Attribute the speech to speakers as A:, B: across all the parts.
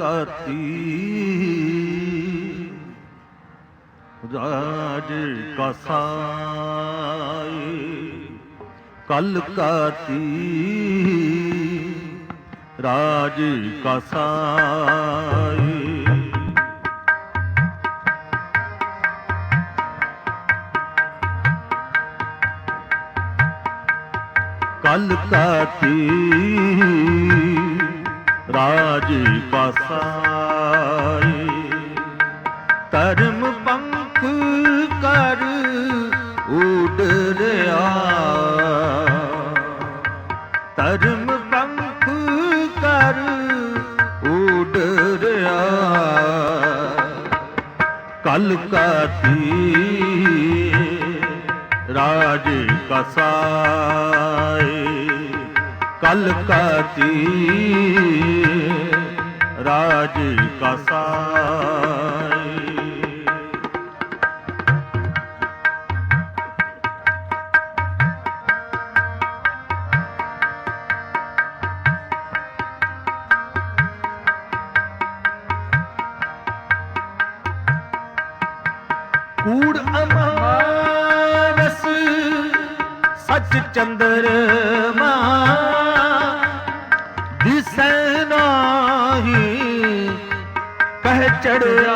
A: ਕਤੀ। ਰਾਜ ਕਸਾਈ ਕਲ ਕਾਤੀ। ਰਾਜ ਕਸਾਈ ਕਲ ਕਾਤੀ। ਰਾਜ ਪਾਸਾਈ ਧਰਮ ਪੰਖ ਕਰ ਉਡ ਰਿਆ ਧਰਮ ਪੰਖ ਕਰ ਉਡ ਰਿਆ ਕਲ ਕਾਤੀ ਰਾਜ ਕਸਾਏ ਕਲ ਕਾਤੀ ਰਾਜ ਕਸਾਏ ਕੂੜ ਅਮਾਵਸ ਸੱਚ ਚੰਦਰਮਾ ਦਿਸੈ ਚੜਿਆ।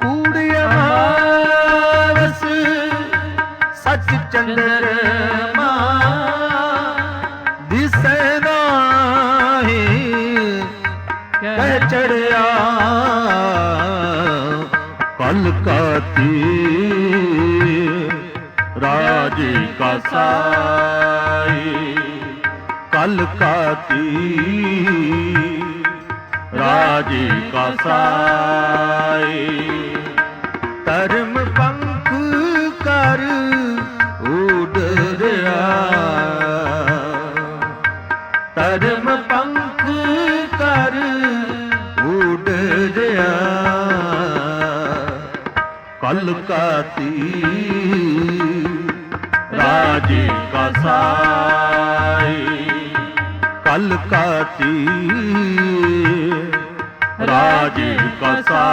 A: ਕੂੜ ਅਮਾਵਸ ਸੱਚ ਚੰਦਰਮਾ ਦਿਸੈ ਨਾਹੀ ਕਹਿ ਚੜਿਆ। ਕਲਕਾਤੀ ਕਾਤੀ ਰਾਜ ਕਸਾਈ ਕਲ ਕਾਤੀ ਰਾਜ ਕਸਾਈ ਧਰਮ ਪੰਖ ਕਰ ਉਡ ਰਿਆ। ਧਰਮ ਪੰਖ ਕਰ ਉਡ ਰਿਆ। ਕਲ ਕਾਤੀ ਕਲ ਕਾਤੀ ਰਾਜ ਕਸਾਈ।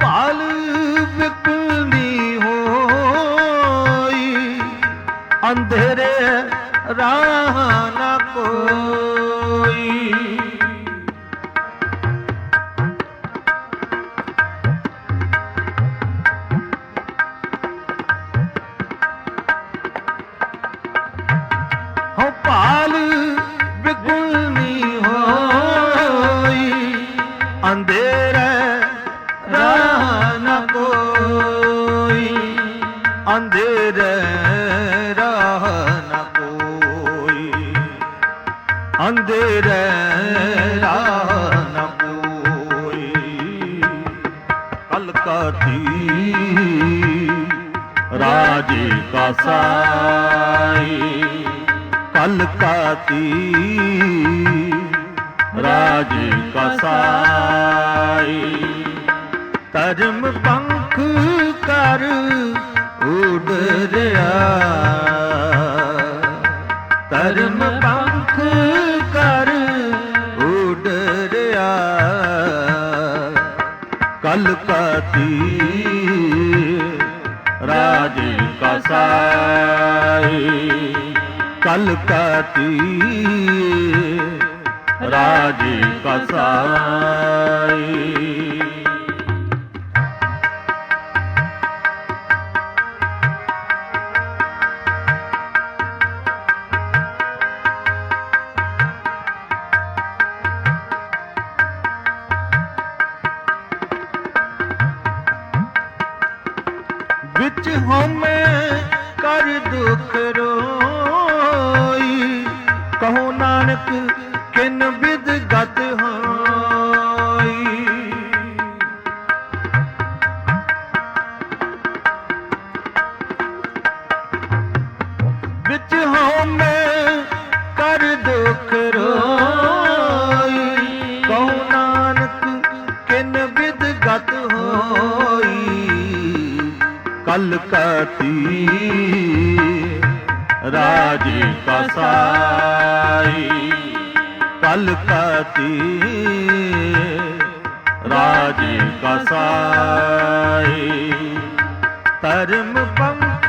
A: ਪਾਲ ਵਿਕੁਲਦੀ ਅੰਧੇਰੇ ਰਾਹ ਨਾ ਕੋਈ। ਹਉ ਪਾਲ ਵਿਗੁਲਨੀ ਹੋਈ। ਅੰਧੇਰੇ ਰਾਹ ਨ ਕੋਈ। ਅੰਧੇਰੇ ਅੰਧੇਰੇ ਰਾਹ ਕੋਈ। ਕਲਕਾਤੀ ਰਾਜ ਕਸਾਈ ਕਲਕਤੀ ਰਾਜ ਕਸਾਈ ਧਰਮ ਪੰਖ ਕਰ ਉਡ ਰਿਆ ਧਰਮ ਪੰਖ ਕਲ ਰਾਜ ਕਸਾਈ ਕਲਕਤੀ ਰਾਜ ਕਸਾਈ ਵਿੱਚ ਹਉਮੈ ਕਰ ਦੁਖ ਰੋਈ। ਕਹੋ ਨਾਨਕ ਕਿਨ ਪੀ ਰਾਜ ਕਸਾਈ ਕਲਕਤੀ ਰਾਜ ਕਸਾਈ। ਧਰਮ ਪੰਖ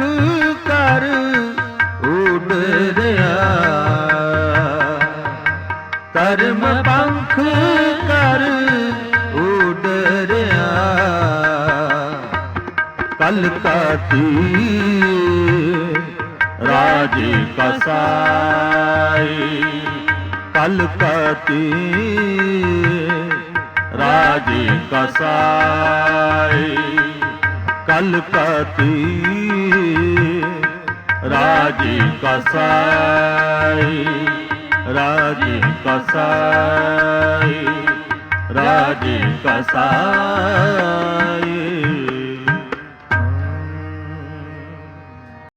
A: ਕਰ ਉਡ ਰਿਆ ਧਰਮ ਪੰਖ ਕਲਕਤੀ ਰਾਜੀ ਕਸਾਈ ਕਲਕਤੀ ਰਾਜੀ ਕਸਾਈ ਕਲਕਤੀ ਰਾਜੀ ਕਸਾਈ ਰਾਜੀ ਕਸਾਈ ਰਾਜੀ ਕਸਾਈ।